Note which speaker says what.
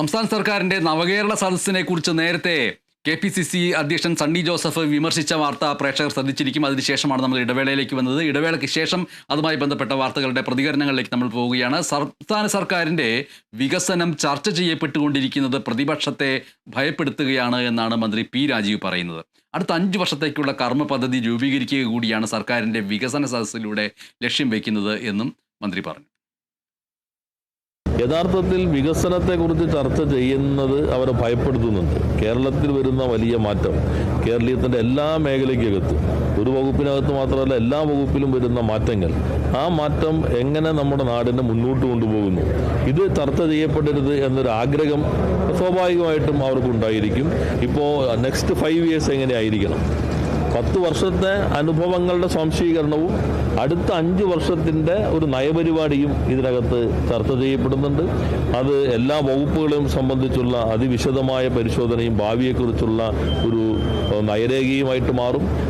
Speaker 1: സംസ്ഥാന സർക്കാരിന്റെ നവകേരള സദസ്സിനെ കുറിച്ച് നേരത്തെ കെ പി സി സി അധ്യക്ഷൻ സണ്ണി ജോസഫ് വിമർശിച്ച വാർത്ത പ്രേക്ഷകർ ശ്രദ്ധിച്ചിരിക്കും. അതിനുശേഷമാണ് നമ്മൾ ഇടവേളയിലേക്ക് വന്നത്. ഇടവേളയ്ക്ക് ശേഷം അതുമായി ബന്ധപ്പെട്ട വാർത്തകളുടെ പ്രതികരണങ്ങളിലേക്ക് നമ്മൾ പോവുകയാണ്. സംസ്ഥാന സർക്കാരിന്റെ വികസനം ചർച്ച ചെയ്യപ്പെട്ടുകൊണ്ടിരിക്കുന്നത് പ്രതിപക്ഷത്തെ ഭയപ്പെടുത്തുകയാണ് എന്നാണ് മന്ത്രി പി രാജീവ് പറയുന്നത്. അടുത്ത അഞ്ച് വർഷത്തേക്കുള്ള കർമ്മ പദ്ധതി രൂപീകരിക്കുക കൂടിയാണ് സർക്കാരിന്റെ വികസന സദസ്സിലൂടെ ലക്ഷ്യം വയ്ക്കുന്നത് എന്നും മന്ത്രി പറഞ്ഞു.
Speaker 2: യഥാർത്ഥത്തിൽ വികസനത്തെക്കുറിച്ച് ചർച്ച ചെയ്യുന്നത് അവരെ ഭയപ്പെടുത്തുന്നുണ്ട്. കേരളത്തിൽ വരുന്ന വലിയ മാറ്റം. കേരളീയത്തിന്റെ എല്ലാ മേഖലയ്ക്കകത്തും. ഒരു വകുപ്പിനകത്ത് മാത്രമല്ല എല്ലാ വകുപ്പിലും വരുന്ന മാറ്റങ്ങൾ. ആ മാറ്റം എങ്ങനെ നമ്മുടെ നാടിനെ മുന്നോട്ട് കൊണ്ടുപോകുന്നു? ഇത് ചർച്ച ചെയ്യപ്പെടരുത് എന്നൊരു ആഗ്രഹം സ്വാഭാവികമായിട്ടും അവർക്കുണ്ടായിരിക്കും ഇപ്പോൾ നെക്സ്റ്റ് ഫൈവ് ഇയേഴ്സ് എങ്ങനെയായിരിക്കണം? പത്ത് വർഷത്തെ അനുഭവങ്ങളുടെ സ്വാംശീകരണവും അടുത്ത അഞ്ച് വർഷത്തിന്റെ ഒരു നയപരിപാടിയും ഇതിനകത്ത് ചർച്ച ചെയ്യപ്പെടുന്നുണ്ട്. അത് എല്ലാ വകുപ്പുകളെയും സംബന്ധിച്ചുള്ള അതിവിശദമായ പരിശോധനയും ഭാവിയെക്കുറിച്ചുള്ള ഒരു നയരേഖയുമായിട്ട് മാറും.